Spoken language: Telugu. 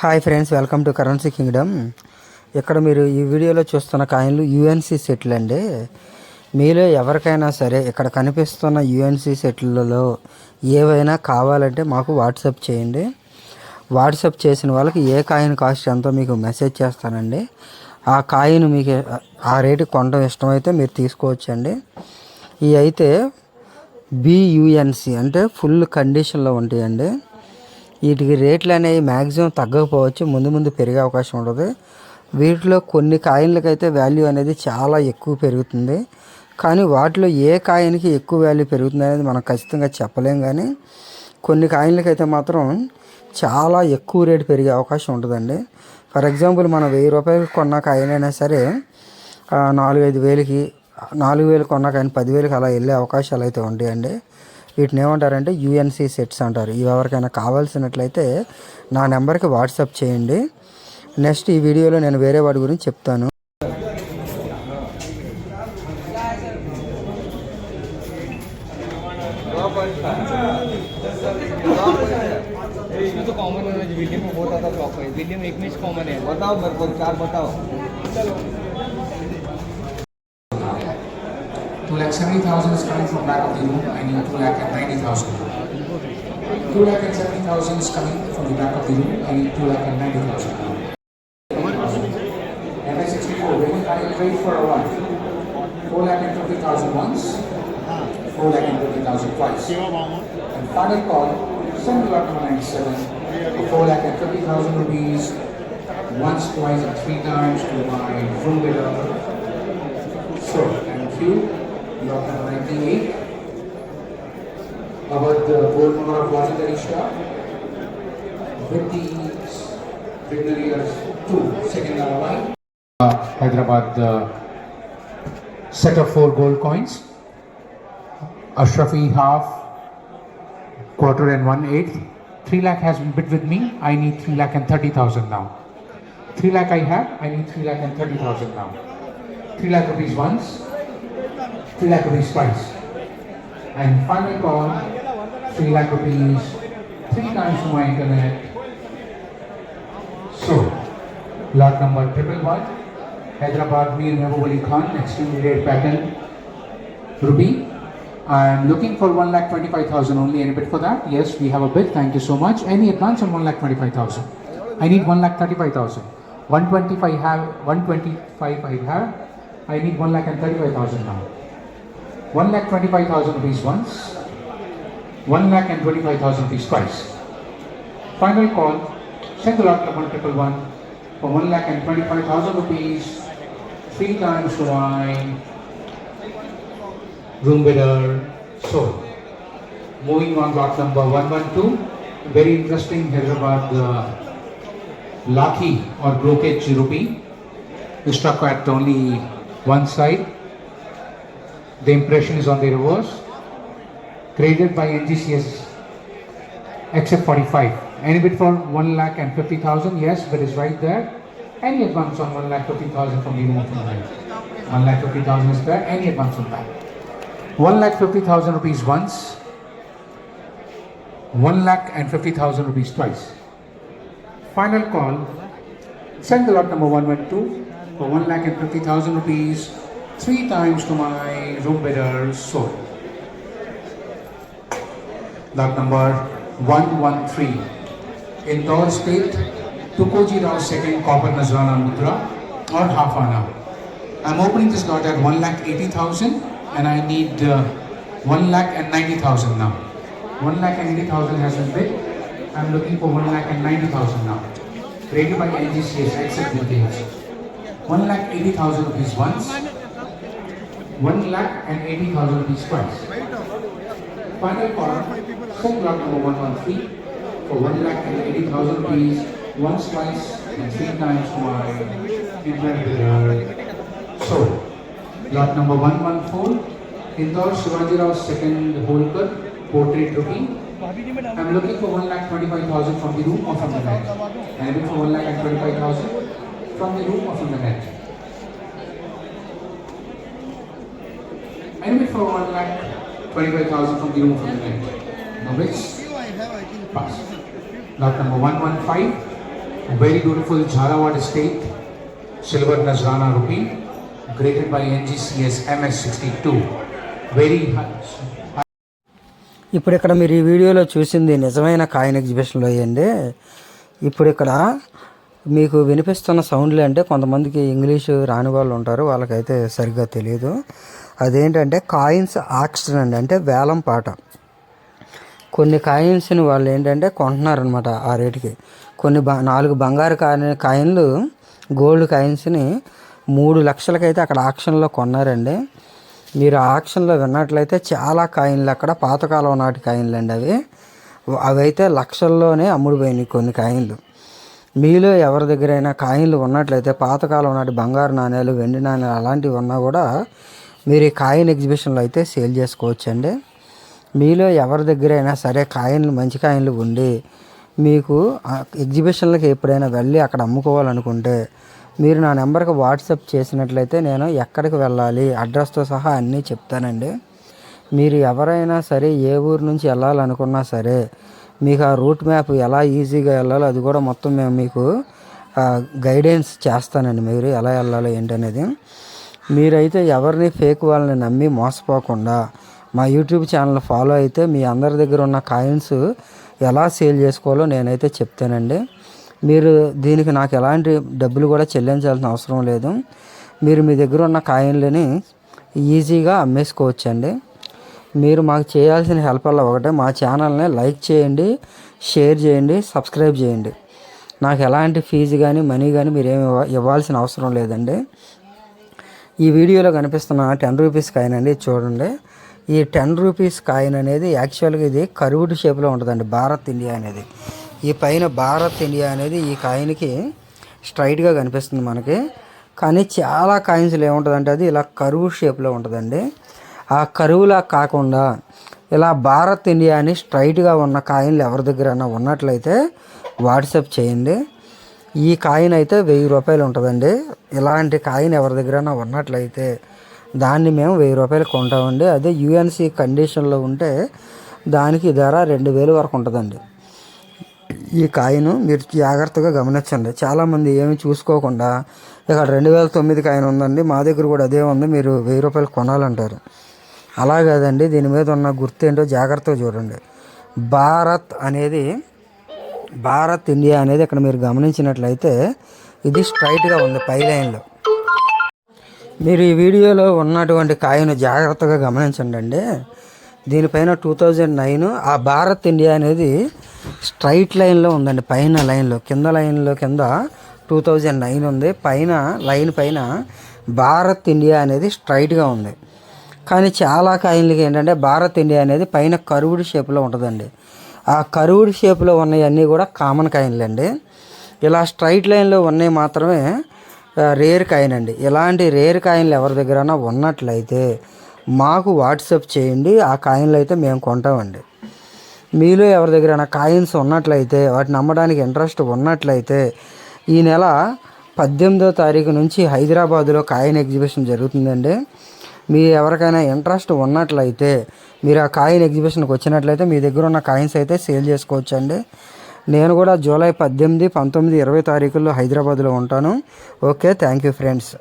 Hi friends welcome to currency kingdom. ఇక్కడ మీరు ఈ వీడియోలో చూస్తున్న కాయిన్లు యుఎన్సి సెట్లు అండి. మీలో ఎవరికైనా సరే ఇక్కడ కనిపిస్తున్న యుఎన్సి సెట్లలో ఏవైనా కావాలంటే మాకు వాట్సాప్ చేయండి. వాట్సాప్ చేసిన వాళ్ళకి ఏ కాయిన్ కాస్ట్ ఎంతో మీకు మెసేజ్ చేస్తానండి. ఆ కాయిన్ మీకు ఆ రేటు కొనడం ఇష్టమైతే మీరు తీసుకోవచ్చండి. ఇవి అయితే బియుఎన్సి అంటే ఫుల్ కండిషన్లో ఉంటాయండి. వీటికి రేట్లు అనేవి మ్యాక్సిమం తగ్గకపోవచ్చు. ముందు ముందు పెరిగే అవకాశం ఉండదు. వీటిలో కొన్ని కాయిన్లకైతే వాల్యూ అనేది చాలా ఎక్కువ పెరుగుతుంది. కానీ వాటిలో ఏ కాయిన్కి ఎక్కువ వాల్యూ పెరుగుతుంది అనేది మనం ఖచ్చితంగా చెప్పలేం కానీ కొన్ని కాయిన్లకైతే మాత్రం చాలా ఎక్కువ రేటు పెరిగే అవకాశం ఉంటుందండి ఫర్ ఎగ్జాంపుల్ మనం వెయ్యి రూపాయలు కొన్న కాయిన్ అయినా సరే నాలుగైదు వేలకి నాలుగు వేలు కొన్న కాయిన్ పదివేలకి అలా వెళ్ళే అవకాశాలు అయితే ఉంటాయండి. వీటిని ఏమంటారంటే యూఎన్సి సెట్స్ అంటారు ఇవి ఎవరికైనా కావాల్సినట్లయితే నా నెంబర్కి వాట్సాప్ చేయండి నెక్స్ట్ ఈ వీడియోలో నేను వేరే వాటి గురించి చెప్తాను इसमें तो कॉमन है वीडियो में बहुत ज़्यादा ब्लॉक है वीडियो में एक में कॉमन है बताओ मेरे को चार बताओ 2 lakh 70,000 is coming from back of the room I need 2 lakh and 90,000. 2 lakh and 70,000 is coming from the back of the room I need 2 lakh and 90,000. And I 64, when I wait for a one, 4 lakh and 50,000 once, 4 lakh and 50,000 twice. And final call, Send 7 lakh 197, 4 lakh and 50,000 rupees, once, twice, and three times to my room bidder. So, thank you. Lot 98. About the board number of voluntary shop. With the Vigneriers 2, second number line. Uh, Hyderabad uh, set of four gold coins. Ashrafi half, quarter and one eighth. Three lakh has been bid with me. I need three lakh and thirty thousand now. Three lakh I have. I need three lakh and thirty thousand now. Three lakh rupees once. Three lakh rupees twice. And final call. Three lakh rupees. Three times to my internet. So, lot number triple one. Hyderabad Mir Mehboob Ali Khan. Extremely rare pattern. Ruby. I'm looking for one lakh twenty-five thousand only. Any bid for that? Yes, we have a bid. Thank you so much. Any advance on one lakh twenty-five thousand? I need one lakh thirty-five thousand. One twenty-five have one twenty-five I have. I need one lakh and thirty-five thousand now. One lakh twenty-five thousand rupees once. One lakh and twenty-five thousand rupees twice. Final call. Send the lot number triple one for one lakh and twenty-five thousand rupees. Three times my room bidder sold. Moving on, lot number 112, very interesting Hyderabad uh, Lakhi or brokerage rupee, struck at only one side. The impression is on the reverse. Created by NGCS except 45. Any bid for 1 lakh and 50,000? Yes, but is right there. Any advance on 1 lakh 50,000 from the from the 1 lakh 50,000 is there. Any advance on that? One lakh fifty thousand rupees once, one lakh and fifty thousand rupees twice. Final call, send the lot number one one two for one lakh and fifty thousand rupees, three times to my room bidder sold. Lot number one one three, In Indore State, Tukoji Rao second copper Nazrana Mudra or half ana. I'm opening this lot at one lakh eighty thousand and I need uh, one lakh and ninety thousand now. One lakh and eighty thousand has been bid. I'm looking for one lakh and ninety thousand now. Rated by NGCS, accept details. One lakh eighty thousand rupees once. One lakh and eighty thousand rupees twice. Final call, send lot number one one three for one lakh and eighty thousand rupees one slice and three times my bidder. So, Lot number 114, Indore Shivaji Rao second Holkar, portrait rupee. I'm looking for 1 lakh 25,000 from the room or from the net. I'm looking for 1 lakh and 25,000 from the room or from the net. I'm looking for one lakh 25,000 from the room or from the night. Now which Pass. Lot number 115, Very beautiful Jharawad Estate, silver Nazrana rupee, graded by NGCS MS62. Very high. ఇప్పుడు ఇక్కడ మీరు ఈ వీడియోలో చూసింది నిజమైన కాయిన్ ఎగ్జిబిషన్లో అయ్యండి ఇప్పుడు ఇక్కడ మీకు వినిపిస్తున్న సౌండ్లు అంటే కొంతమందికి ఇంగ్లీషు రాని వాళ్ళు ఉంటారు వాళ్ళకైతే సరిగ్గా తెలియదు అదేంటంటే కాయిన్స్ ఆక్షన్ అండి అంటే వేలం పాట. కొన్ని కాయిన్స్ని వాళ్ళు ఏంటంటే కొంటున్నారనమాట ఆ రేటుకి. కొన్ని బ నాలుగు బంగారు కాయిన్ కాయిన్లు గోల్డ్ కాయిన్స్ని మూడు లక్షలకైతే అక్కడ ఆక్షన్లో కొన్నారండి. మీరు ఆక్షన్లో విన్నట్లయితే చాలా కాయిన్లు అక్కడ పాతకాలం నాటి కాయిన్లు అండి అవి. అవైతే లక్షల్లోనే అమ్ముడుపోయినాయి కొన్ని కాయిన్లు. మీలో ఎవరి దగ్గరైనా కాయిన్లు ఉన్నట్లయితే పాతకాలం నాటి బంగారు నాణ్యాలు వెండి నాణ్యాలు అలాంటివి ఉన్నా కూడా మీరు ఈ కాయిన్ ఎగ్జిబిషన్లో అయితే సేల్ చేసుకోవచ్చండి. మీలో ఎవరి దగ్గరైనా సరే కాయిన్లు మంచి కాయిన్లు ఉండి మీకు ఎగ్జిబిషన్లకు ఎగ్జిబిషన్లకి ఎప్పుడైనా వెళ్ళి అక్కడ అమ్ముకోవాలనుకుంటే మీరు నా నెంబర్కి వాట్సాప్ చేసినట్లయితే నేను ఎక్కడికి వెళ్ళాలి అడ్రస్తో సహా అన్నీ చెప్తానండి. మీరు ఎవరైనా సరే ఏ ఊరు నుంచి వెళ్ళాలనుకున్నా సరే మీకు ఆ రూట్ మ్యాప్ ఎలా ఈజీగా వెళ్ళాలో అది కూడా మొత్తం మేము మీకు గైడెన్స్ చేస్తానండి. మీరు ఎలా వెళ్ళాలో ఏంటనేది. మీరైతే ఎవరిని ఫేక్ వాళ్ళని నమ్మి మోసపోకుండా మా యూట్యూబ్ ఛానల్ ఫాలో అయితే మీ అందరి దగ్గర ఉన్న కాయిన్స్ ఎలా సేల్ చేసుకోవాలో నేనైతే చెప్తానండి. మీరు దీనికి నాకు ఎలాంటి డబ్బులు కూడా చెల్లించాల్సిన అవసరం లేదు. మీరు మీ దగ్గర ఉన్న కాయిన్లని ఈజీగా అమ్మేసుకోవచ్చండి. మీరు మాకు చేయాల్సిన హెల్ప్ వల్ల ఒకటే మా ఛానల్ని లైక్ చేయండి షేర్ చేయండి సబ్స్క్రైబ్ చేయండి. నాకు ఎలాంటి ఫీజు కానీ మనీ కానీ మీరేమి ఇవ్వాల్సిన అవసరం లేదండి. ఈ వీడియోలో కనిపిస్తున్న టెన్ రూపీస్ కాయిన్ అండి చూడండి. ఈ టెన్ రూపీస్ కాయిన్ అనేది యాక్చువల్గా ఇది కరువుడ్ షేప్లో ఉంటుందండి భారత్ ఇండియా అనేది. ఈ పైన భారత్ ఇండియా అనేది ఈ కాయిన్కి స్ట్రైట్గా కనిపిస్తుంది మనకి. కానీ చాలా కాయిన్స్లో ఏముంటుందంటే అది ఇలా కరువు షేప్లో ఉంటుందండి. ఆ కరువులా కాకుండా ఇలా భారత్ ఇండియా అని స్ట్రైట్గా ఉన్న కాయిన్లు ఎవరి దగ్గర ఉన్నట్లయితే వాట్సాప్ చేయండి. ఈ కాయిన్ అయితే వెయ్యి రూపాయలు ఉంటుందండి. ఇలాంటి కాయిన్ ఎవరి దగ్గరైనా ఉన్నట్లయితే దాన్ని మేము వెయ్యి రూపాయలు కొంటామండి. అదే యుఎన్సి కండిషన్లో ఉంటే దానికి ధర రెండు వేలు వరకు ఉంటుందండి. ఈ కాయిన్ మీరు జాగ్రత్తగా గమనించండి. చాలామంది ఏమి చూసుకోకుండా ఇక్కడ రెండు వేల తొమ్మిది కాయిన్ ఉందండి. మా దగ్గర కూడా అదే ఉంది. మీరు వెయ్యి రూపాయలు కొనాలంటారు. అలా కాదండి. దీని మీద ఉన్న గుర్తు ఏంటో జాగ్రత్తగా చూడండి. భారత్ అనేది భారత్ ఇండియా అనేది ఇక్కడ మీరు గమనించినట్లయితే ఇది స్ట్రైట్గా ఉంది పై లైన్లో. మీరు ఈ వీడియోలో ఉన్నటువంటి కాయను జాగ్రత్తగా గమనించండి అండి. దీనిపైన టూ థౌజండ్ నైన్ ఆ భారత్ ఇండియా అనేది స్ట్రైట్ లైన్లో ఉందండి పైన లైన్లో. కింద లైన్లో కింద టూ థౌజండ్ నైన్ ఉంది పైన లైన్ పైన భారత్ ఇండియా అనేది స్ట్రైట్గా ఉంది. కానీ చాలా కాయిన్లకి ఏంటంటే భారత్ ఇండియా అనేది పైన కరువుడు షేప్లో ఉంటుందండి. ఆ కరువుడ్ షేప్లో ఉన్నవన్నీ కూడా కామన్ కాయిన్లు అండి. ఇలా స్ట్రైట్ లైన్లో ఉన్నవి మాత్రమే రేర్ కాయిన్ అండి. ఇలాంటి రేర్ కాయిన్లు ఎవరి దగ్గరైనా ఉన్నట్లయితే మాకు వాట్సాప్ చేయండి ఆ కాయిన్లు అయితే మేము కొంటామండి. మీలో ఎవరి దగ్గరైనా కాయిన్స్ ఉన్నట్లయితే వాటిని అమ్మడానికి ఇంట్రెస్ట్ ఉన్నట్లయితే ఈ నెల పద్దెనిమిదో తారీఖు నుంచి హైదరాబాదులో కాయిన్ ఎగ్జిబిషన్ జరుగుతుందండి. మీ ఎవరికైనా ఇంట్రెస్ట్ ఉన్నట్లయితే మీరు ఆ కాయిన్ ఎగ్జిబిషన్కి వచ్చినట్లయితే మీ దగ్గర ఉన్న కాయిన్స్ అయితే సేల్ చేసుకోవచ్చండి. నేను కూడా జూలై పద్దెనిమిది పంతొమ్మిది ఇరవై తారీఖుల్లో హైదరాబాద్లో ఉంటాను. Okay thank you friends.